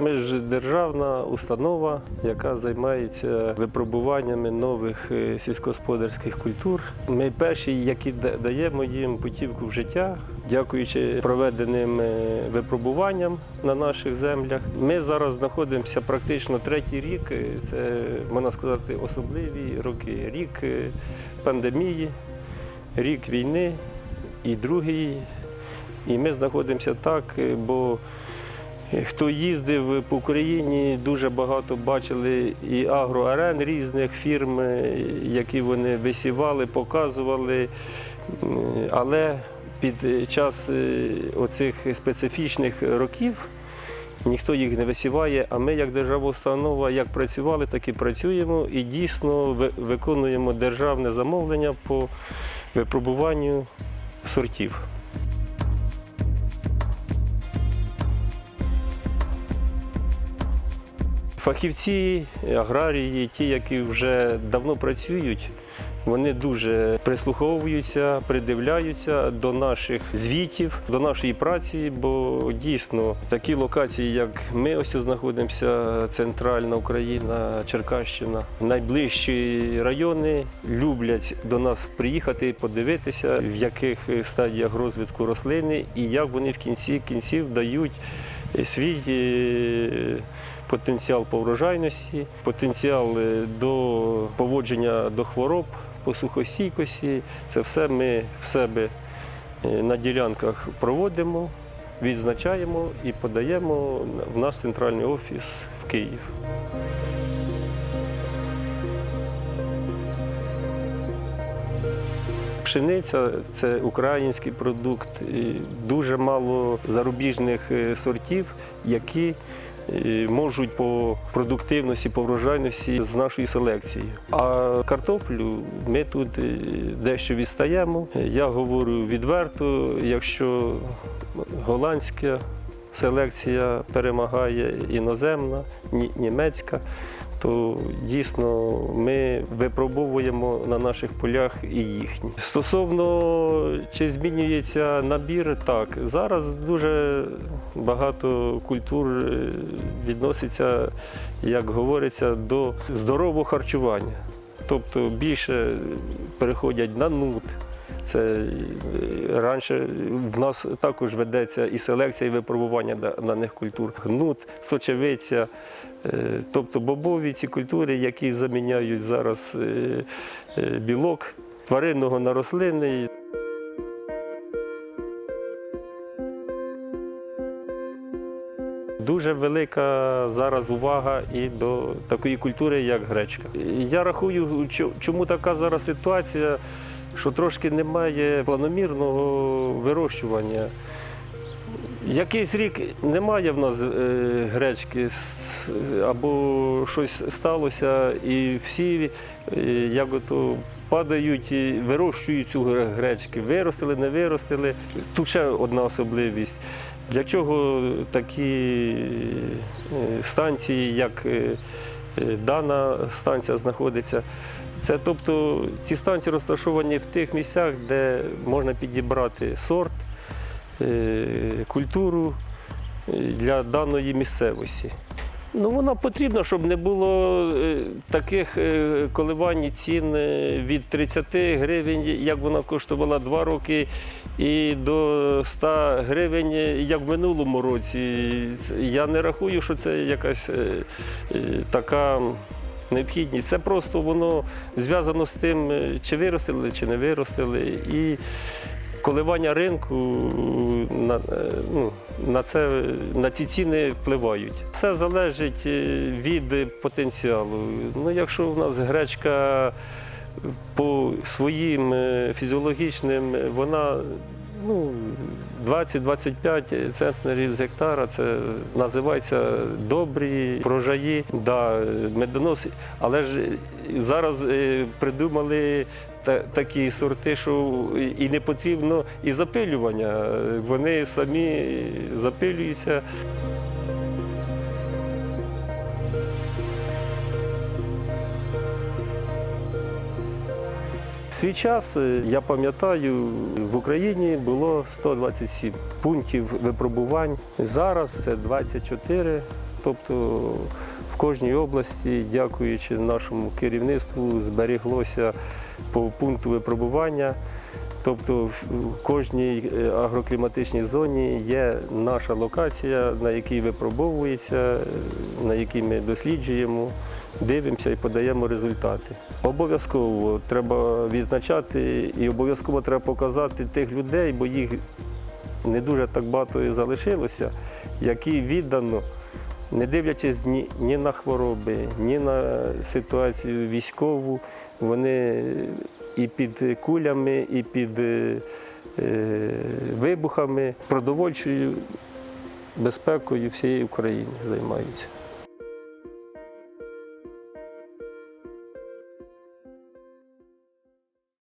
Ми ж державна установа, яка займається випробуваннями нових е, сільськогосподарських культур. Ми перші, які даємо їм путівку в життя, дякуючи проведеним е, випробуванням на наших землях. Ми зараз знаходимося практично третій рік. Е, Це можна сказати особливі роки. Рік пандемії, рік війни і другий. І ми знаходимося так, бо хто їздив по Україні, дуже багато бачили і агроарен різних фірм, які вони висівали, показували. Але під час е, оцих специфічних років ніхто їх не висіває. А ми, як держава установа, як працювали, так і працюємо і дійсно виконуємо державне замовлення по випробуванню сортів. Фахівці, аграрії, ті, які вже давно працюють, вони дуже прислуховуються, придивляються до наших звітів, до нашої праці, бо дійсно такі локації, як ми ось знаходимося, центральна Україна, Черкащина, найближчі райони люблять до нас приїхати, подивитися, в яких стадіях розвитку рослини і як вони в кінці кінців дають свій. е, потенціал по врожайності, потенціал е, до поводження до хвороб, по сухостійкості. Це все ми в себе е, на ділянках проводимо, відзначаємо і подаємо в наш центральний офіс в Київ. Пшениця це український продукт, дуже мало зарубіжних е, сортів, які е, можуть по продуктивності, по врожайності з нашої селекції. А картоплю ми тут е, дещо відстаємо. Я говорю відверто, якщо голландська селекція перемагає іноземна, німецька, то дійсно ми випробовуємо на наших полях і їхні. Стосовно чи змінюється набір, так зараз дуже багато культур е, відноситься, як говориться, до здорового харчування. Тобто більше переходять на нут. Це е, раніше в нас також ведеться і селекція, і випробування даних культур. Гнут, сочевиця, е, тобто бобові ці культури, які заміняють зараз е, білок тваринного на рослинний. Дуже велика зараз увага і до такої культури, як гречка. Я рахую, чому така зараз ситуація, що трошки немає планомірного вирощування. Якийсь рік немає в нас е, гречки або щось сталося, і всі е, як ото падають, і вирощують цю гречки. Виростили, не виростили. Тут ще одна особливість. Для чого такі е, станції, як дана станція знаходиться? Це тобто ці станції розташовані в тих місцях, де можна підібрати сорт, е, культуру е, для даної місцевості. Ну, вона потрібна, щоб не було е, таких коливань цін від 30 гривень, як вона коштувала 2 роки, і до 100 гривень, як в минулому році. Я не рахую, що це якась така необхідність. Це просто воно зв'язано з тим, е, чи виростили, чи не виростили. І коливання ринку на, е, ну, на, це, на ці ціни впливають. Все залежить е, від потенціалу. Ну, якщо в нас гречка по своїм е, фізіологічним, е, вона ну, 20-25 центнерів з гектара, це називається добрі врожаї, да, медонос. Але ж зараз е, придумали та- такі сорти, що і не потрібно і запилювання. Вони самі запилюються. Свій час, е, я пам'ятаю, в Україні було 127 пунктів випробувань. Зараз це 24 Тобто в кожній області, дякуючи нашому керівництву, зберіглося по пункту випробування. Тобто в кожній е, агрокліматичній зоні є наша локація, на якій випробовується, е, на якій ми досліджуємо, дивимося і подаємо результати. Обов'язково треба відзначати і обов'язково треба показати тих людей, бо їх не дуже так багато і залишилося, які віддано, не дивлячись ні, ні на хвороби, ні на ситуацію військову, вони і під кулями, і під е, е, вибухами, продовольчою безпекою всієї України займаються.